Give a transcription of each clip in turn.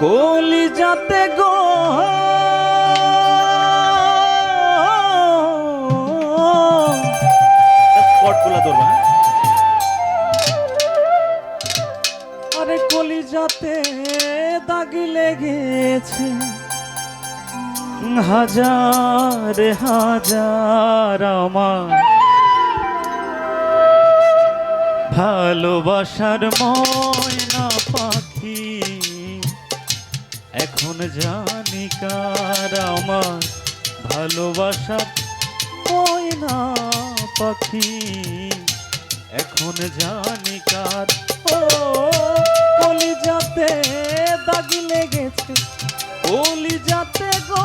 কলি যাতে গো হ্যাঁ? আরে কলি যাতে দাগি লেগেছে। হাজার হাজার আমার ভালোবাসার ময়না পাখি। এখন জানি কার আমার ভালোবাসার ময়না পাখি। এখন জানি কার, ও কলি যাতে দাগি লেগেছে কলি যাতে গো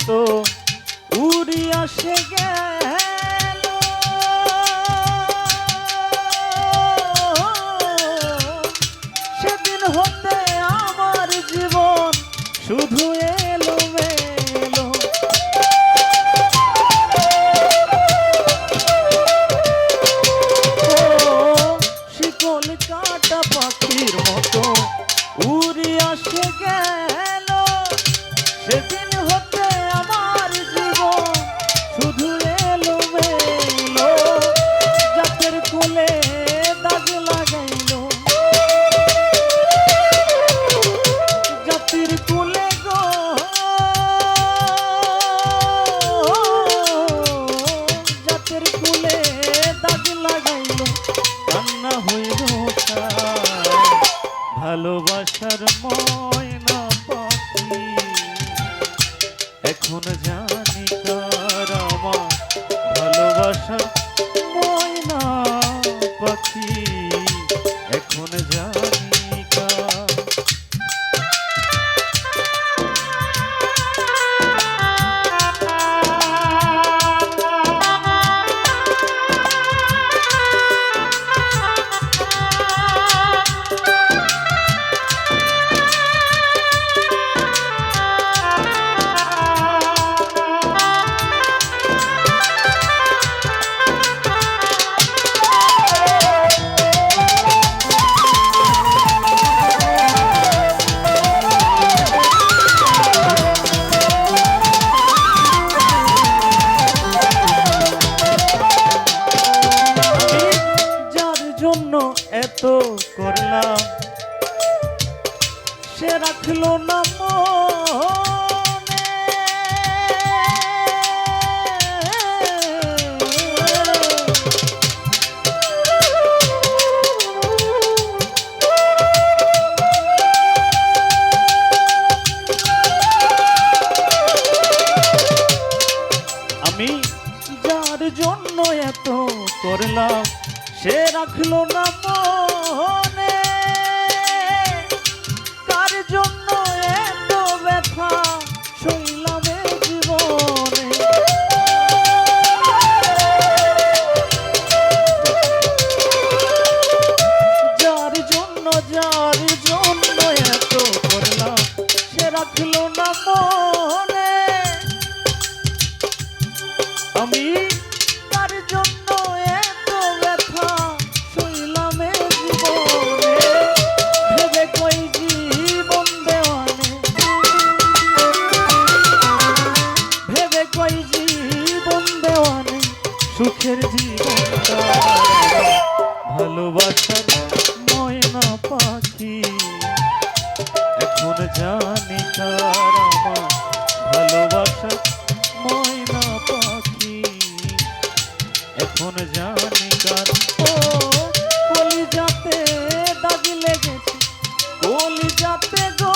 মতো উড়ি আসে গেল। সেদিন হতে আমার জীবন শুধু এলো কোলে দাগ লাগাইল, কান্না হইল ভালোবাসার ময়না পাখি, এখন জানি আমার ভালোবাসার ময়না পাখি। এখন জানি এত করলাম? সে রাখল না আমি যার জন্য এত করলাম সে রাখল না মনে। কার জীবন দেওয়ানে সুখের জীবন ভালোবাসার ময়না পাখি। এখন জানি কার আমার ভালোবাসা ময়না পাখি। এখন জানি কার ও কলি যাতে দাগ লেগেছে কলি যাতে গো